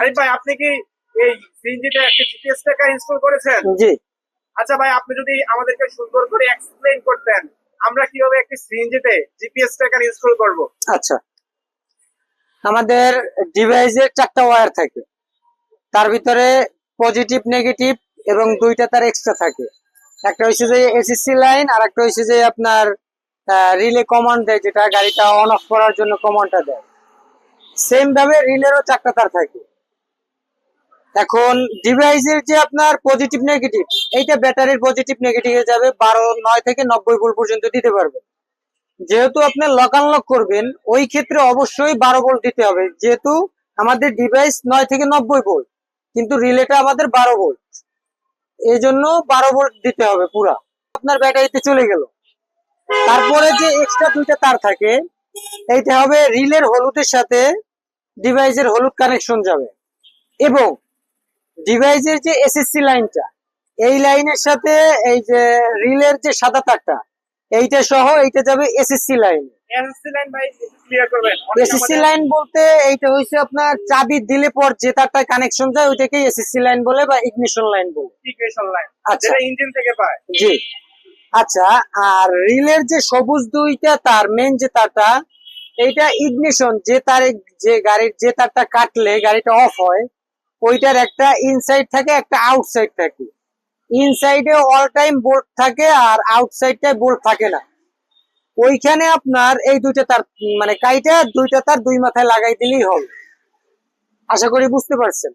আরে ভাই আপনি কি এই সিএনজিতে একটা জিপিএস ট্র্যাকার ইনস্টল করেছেন? জি। আচ্ছা ভাই আপনি যদি আমাদেরকে সুন্দর করে এক্সপ্লেইন করতেন আমরা কীভাবে একটি সিএনজিতে জিপিএস ট্র্যাকার ইনস্টল করব? আচ্ছা। আমাদের ডিভাইসের চারটা ওয়্যার থাকে। তার ভিতরে পজিটিভ নেগেটিভ এবং দুইটা তার এক্সট্রা থাকে। একটা হচ্ছে যে এসএসসি লাইন আর একটা হচ্ছে যে আপনার রিলে কমান্ড দেয় যেটা গাড়িটা অন অফ করার জন্য কমান্ডটা দেয়। সেম ভাবে রিলেরও চারটা তার থাকে। এখন ডিভাইসের যে আপনার পজিটিভ নেগেটিভ এইটা ব্যাটারির পজিটিভ নেগেটিভে যাবে, বারো, নয় থেকে নব্বই ভোল্ট পর্যন্ত দিতে পারবে। যেহেতু আপনি লক করবেন, ওই ক্ষেত্রে অবশ্যই বারো ভোল্ট দিতে হবে। যেহেতু আমাদের ডিভাইস নয় থেকে নব্বই ভোল্ট, কিন্তু রিলেটা আমাদের বারো ভোল্ট। এই জন্য বারো ভোল্ট দিতে হবে পুরা। আপনার ব্যাটারিতে চলে গেল। তারপরে যে এক্সট্রা দুইটা তার থাকে, এইটা হবে রিলের হলুদের সাথে ডিভাইসের হলুদ কানেকশন যাবে। এবং ডিভাইসের যে এসএসসি লাইনটা এই লাইনের সাথে এই যে রিলের যে সাদা তারটা এইটা সহ এইটা যাবে এসএসসি লাইন এসএসসি লাইন ভাই ক্লিয়ার করবেন। এসএসসি লাইন বলতে এইটা হচ্ছে আপনার চাবি দিলে পর যে তারটা কানেকশন যায় ওইটাকে এসএসসি লাইন বলে বা ইগনিশন লাইন বলে। ইকুয়েশন লাইন আচ্ছা। ইঞ্জিন থেকে পায়। জি। আচ্ছা আর রিলের যে সবুজ দুইটা তার মেন যে তারটা এইটা ইগনিশন যে তার যে গাড়ির, যে তারটা কাটলে গাড়িটা অফ হয়, ওইটার একটা ইনসাইড থাকে, একটা আউটসাইড থাকে। ইনসাইডে অল টাইম বোল্ট থাকে আর আউটসাইডটায় বোল্ট থাকে না। ওইখানে আপনার এই দুইটা তার মানে কাইটা দুইটা তার দুই মাথায় লাগাই দিলেই হবে। আশা করি বুঝতে পারছেন।